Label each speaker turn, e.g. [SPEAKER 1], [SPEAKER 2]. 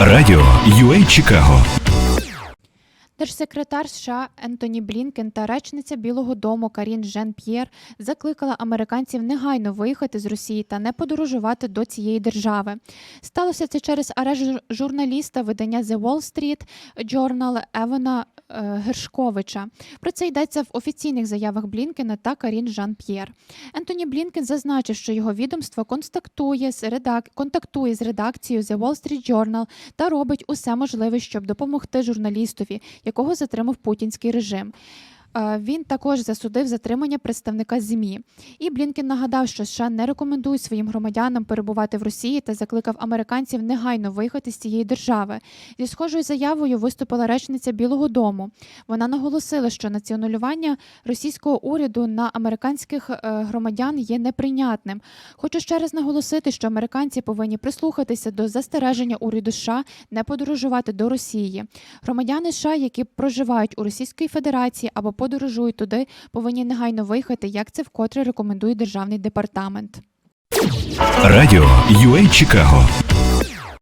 [SPEAKER 1] Радіо UA Чикаго
[SPEAKER 2] Держсекретар США Ентоні Блінкен та речниця Білого Дому Карін Жен П'єр закликала американців негайно виїхати з Росії та не подорожувати до цієї держави. Сталося це через арешт журналіста видання The Wall Street Journal Евана е, Гершковича. Про це йдеться в офіційних заявах Блінкена та Карін Жан П'єр. Ентоні Блінкен зазначив, що його відомство контактує з редак... контактує з редакцією The Wall Street Journal та робить усе можливе, щоб допомогти журналістові, якого затримав путінський режим. Е, Він також засудив затримання представника ЗМІ. І Блінкен нагадав, що США не рекомендують своїм громадянам перебувати в Росії та закликав американців негайно виїхати з цієї держави. Зі схожою заявою виступила речниця Білого Дому. Вона наголосила, що націоналювання російського уряду на американських е, громадян є неприйнятним. Хочу ще раз наголосити, що американці повинні прислухатися до застереження уряду США не подорожувати до Росії. Громадяни США, які проживають у Російській Федерації або подорожують туди, повинні негайно виїхати, як це вкотре рекомендує державний департамент.
[SPEAKER 1] Радіо UA Чикаго